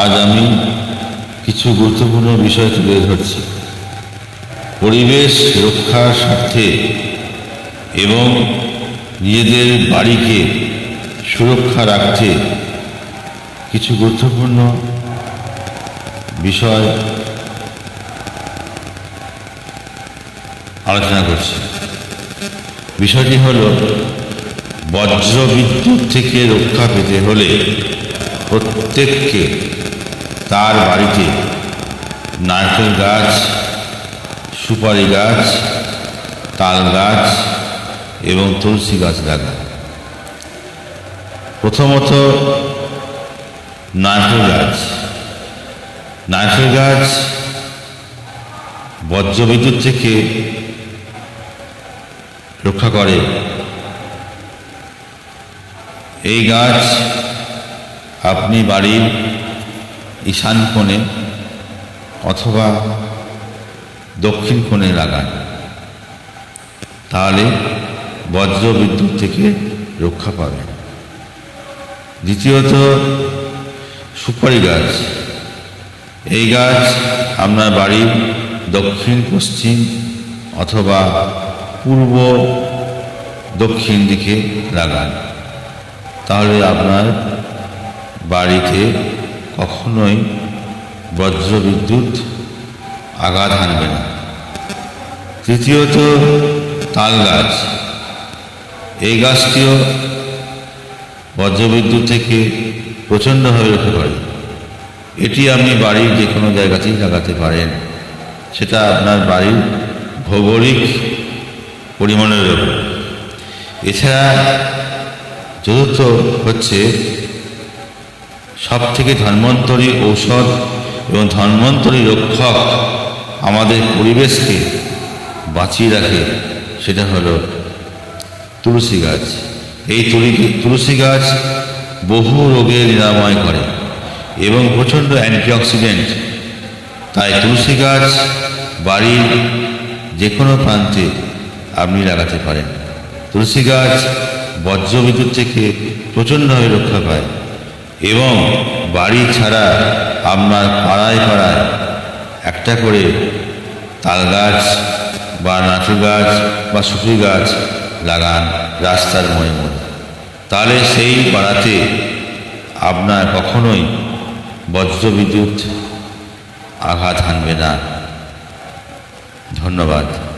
আজ আমি কিছু গুরুত্বপূর্ণ বিষয় তুলে ধরছি। পরিবেশ রক্ষার স্বার্থে এবং নিজেদের বাড়িকে সুরক্ষা রাখতে কিছু গুরুত্বপূর্ণ বিষয় আলোচনা করছি। বিষয়টি হল বজ্র বিদ্যুৎ থেকে রক্ষা পেতে হলে প্রত্যেককে তার বাড়িতে। নারকেল গাছ, সুপারি গাছ, তাল গাছ এবং তুলসী গাছ লাগান। প্রথমত নারকেল গাছ। নারকেল গাছ বজ্রবিদ্যুৎ থেকে রক্ষা করে। এই গাছ আপনি বাড়ির ঈশান কোণে অথবা দক্ষিণ কোণে লাগান। তাহলে বজ্র বিদ্যুৎ থেকে রক্ষা পাবেন। দ্বিতীয়ত, সুপারি গাছ। এই গাছ আপনার বাড়ির দক্ষিণ, পশ্চিম অথবা পূর্ব দক্ষিণ দিকে লাগান। তাহলে আপনার বাড়িতে কখনোই বজ্রবিদ্যুৎ আঘাত হানবে না। তৃতীয়ত তাল গাছ এই গাছটিও বজ্রবিদ্যুৎ থেকে প্রচণ্ডভাবে রক্ষা করে এটি আপনি বাড়ির যে কোনো জায়গাতেই লাগাতে পারেন। সেটা আপনার বাড়ির ভৌগোলিক পরিমাণের উপর। এছাড়া চতুর্থ হচ্ছে সব থেকে ধন্বন্তরী ঔষধ এবং ধন্বন্তরী রক্ষক আমাদের পরিবেশকে বাঁচিয়ে রাখে, সেটা হলো তুলসী গাছ। এই তুলি, তুলসী গাছ বহু রোগের নিরাময় করে এবং প্রচণ্ড অ্যান্টিঅক্সিডেন্ট। তাই তুলসী গাছ বাড়ির যে কোনো প্রান্তে আপনি লাগাতে পারেন। তুলসী গাছ বজ্রবিদ্যুৎ থেকে প্রচণ্ডভাবে রক্ষা পায়। এবং বাড়ি ছাড়া আপনার পাড়ায় পাড়ায় একটা করে তাল গাছ বা নাচু গাছ বা সুপুরি গাছ লাগান রাস্তার মোড়ে মনে। তাহলে সেই পাড়াতে আপনার কখনোই বজ্রবিদ্যুৎ আঘাত হানবে না। ধন্যবাদ।